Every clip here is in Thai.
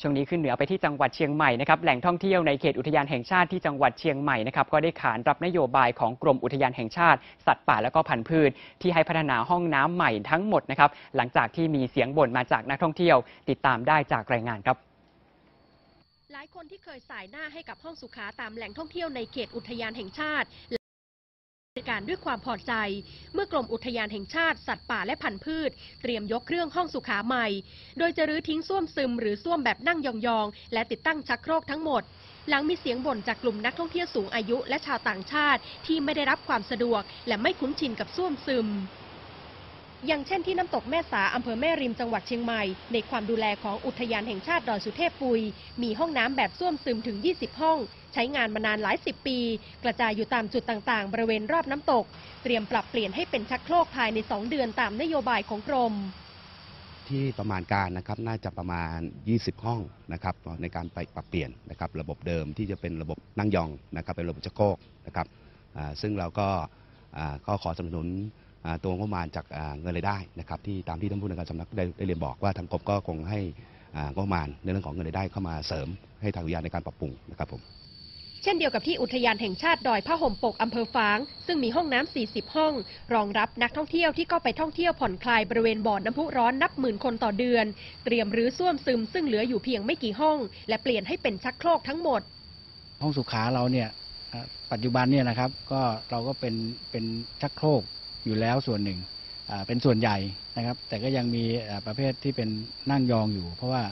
ช่วงนี้ขึ้นเหนือไปที่จังหวัดเชียงใหม่นะครับแหล่งท่องเที่ยวในเขตอุทยานแห่งชาติที่จังหวัดเชียงใหม่นะครับก็ได้ขานรับนโยบายของกรมอุทยานแห่งชาติ สัตว์ป่าและก็พันธุ์พืช ที่ให้พัฒนาห้องน้ำใหม่ทั้งหมดนะครับหลังจากที่มีเสียงบ่นมาจากนักท่องเที่ยว ติดตามได้จากรายงานครับหลายคนที่เคยสายหน้าให้กับห้องสุขาตามแหล่งท่องเที่ยวในเขตอุทยานแห่งชาติ การด้วยความพอใจ เมื่อกรมอุทยานแห่งชาติสัตว์ป่าและพันธุ์พืช เตรียมยกเครื่องห้องสุขาใหม่ โดยจะรื้อทิ้งส้วมซึมหรือส้วมแบบนั่งยองๆ และติดตั้งชักโครกทั้งหมด หลังมีเสียงบ่นจากกลุ่มนักท่องเที่ยวสูงอายุและชาวต่างชาติ ที่ไม่ได้รับความสะดวก และไม่คุ้นชินกับส้วมซึม อย่างเช่นที่น้ำตกแม่สาอำเภอแม่ริมจังหวัดเชียงใหม่ ในความดูแลของอุทยานแห่งชาติดอยสุเทพปุย มีห้องน้ำแบบส้วมซึมถึง 20 ห้อง ใช้งานมานานหลายสิบปี กระจายอยู่ตามจุดต่างๆ บริเวณรอบน้ำตก เตรียมปรับเปลี่ยนให้เป็นชักโครกภายใน 2 เดือนตามนโยบายของกรม ที่ประมาณการนะครับน่าจะประมาณ 20 ห้องนะครับในการไปปรับเปลี่ยนนะครับระบบเดิมที่จะเป็นระบบนั่งยองนะครับเป็นระบบชักโครกนะครับซึ่งเราก็อ่าก็ขอสนับสนุน ตัวงบประมาณจากอ่าเงินรายได้นะครับที่ตามที่ท่านผู้ในวยการสำนักได้ได้เรียนบอกว่าทางกรมก็คงให้อ่างบประมาณในเรื่องของเงินรายได้เข้ามาเสริม ให้ทางอุทยานในการปรับปรุงนะครับผมเช่นเดียวกับที่อุทยานแห่งชาติดอยผ้าห่มปกอำเภอฝาง ซึ่งมีห้องน้ำ 40 ห้อง รองรับนักท่องเที่ยวที่เข้าไปท่องเที่ยวผ่อนคลายบริเวณบ่อน้ำพุร้อนนับหมื่นคนต่อเดือน เตรียมรื้อส้วมซึมซึ่งเหลืออยู่เพียงไม่กี่ห้อง และเปลี่ยนให้เป็นชักโครกทั้งหมด ห้องสุขาเราเนี่ยเอ่อปัจจุบันเนี่ยนะครับก็เราก็เป็นเป็นชักโครก อยู่แล้วส่วนหนึ่งเป็นส่วนใหญ่นะครับ แต่ก็ยังมีประเภทที่เป็นนั่งยองอยู่ เพราะว่า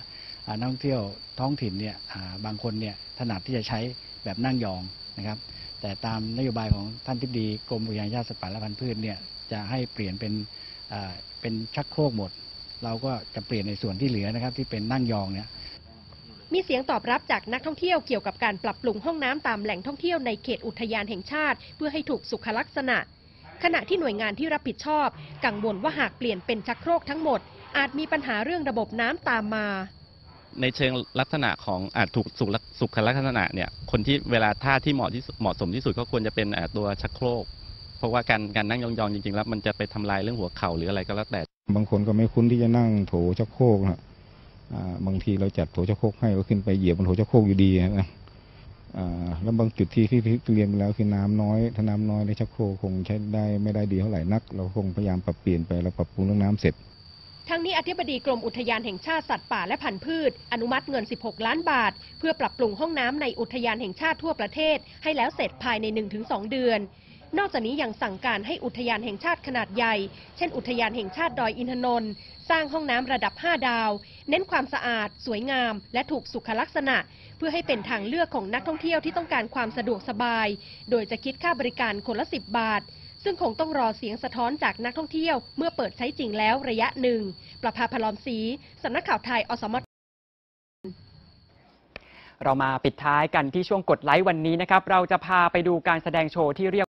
นักท่องเที่ยวท้องถิ่นเนี่ยบางคนเนี่ยถนัดที่จะใช้แบบนั่งยองนะครับ แต่ตามนโยบายของท่านทิบดีกรมอุทยานแห่งชาติสัตว์ป่าและพันธุ์พืชเนี่ยจะให้เปลี่ยนเป็นเป็นชักโครกหมด เราก็จะเปลี่ยนในส่วนที่เหลือนะครับ ที่เป็นนั่งยองเนี่ยมีเสียงตอบรับจากนักท่องเที่ยวเกี่ยวกับการปรับปรุงห้องน้ำตามแหล่งท่องเที่ยวในเขตอุทยานแห่งชาติ เพื่อให้ถูกสุขลักษณะ ขณะที่หน่วยงานที่รับผิดชอบ กังวลว่าหากเปลี่ยนเป็นชักโครกทั้งหมด อาจมีปัญหาเรื่องระบบน้ำตามมา ในเชิงลักษณะของอาจถูกสุขลักสุขลักษณะเนี่ยคนที่เวลาท่าที่เหมาะที่สุดเหมาะสมที่สุดก็ควรจะเป็นอ่าตัวชักโครก เพราะว่าการการนั่งยองๆจริงๆแล้วมันจะไปทำลายเรื่องหัวเข่าหรืออะไรก็แล้วแต่ บางคนก็ไม่คุ้นที่จะนั่งโถชักโครกนะอ่าบางทีเราจัดโถชักโครกให้ก็ขึ้นไปเหยียบบนโถชักโครกอยู่ดีนะอ่า แล้วบางจุดที่ที่เรียนไปแล้วคือน้ำน้อยถ้าน้ำน้อยในชักโครกคงใช้ได้ไม่ได้ดีเท่าไหร่นัก เราคงพยายามปรับเปลี่ยนไปแล้วปรับปรุงเรื่องน้ำเสร็จทั้งนี้อธิบดีกรมอุทยานแห่งชาติสัตว์ป่าและพันธุ์พืช อนุมัติเงิน 16 ล้านบาท เพื่อปรับปรุงห้องน้ำในอุทยานแห่งชาติทั่วประเทศ ให้แล้วเสร็จภายใน 1-2 เดือน นอกจากนี้ยังสั่งการให้อุทยานแห่งชาติขนาดใหญ่ เช่น อุทยานแห่งชาติดอยอินทนนท์สร้างห้องน้ำระดับ 5 ดาว เน้นความสะอาด สวยงาม และถูกสุขลักษณะ เพื่อให้เป็นทางเลือกของนักท่องเที่ยวที่ต้องการความสะดวกสบาย โดยจะคิดค่าบริการคนละ 10 บาท ซึ่งคงต้องรอเสียงสะท้อนจากนักท่องเที่ยว เมื่อเปิดใช้จริงแล้วระยะหนึ่ง ประภาพลอมศรีสำนักข่าวไทยอสมเรามาปิดท้ายกันที่ช่วงกดไลค์วันนี้นะครับ เราจะพาไปดูการแสดงโชว์ที่เรียก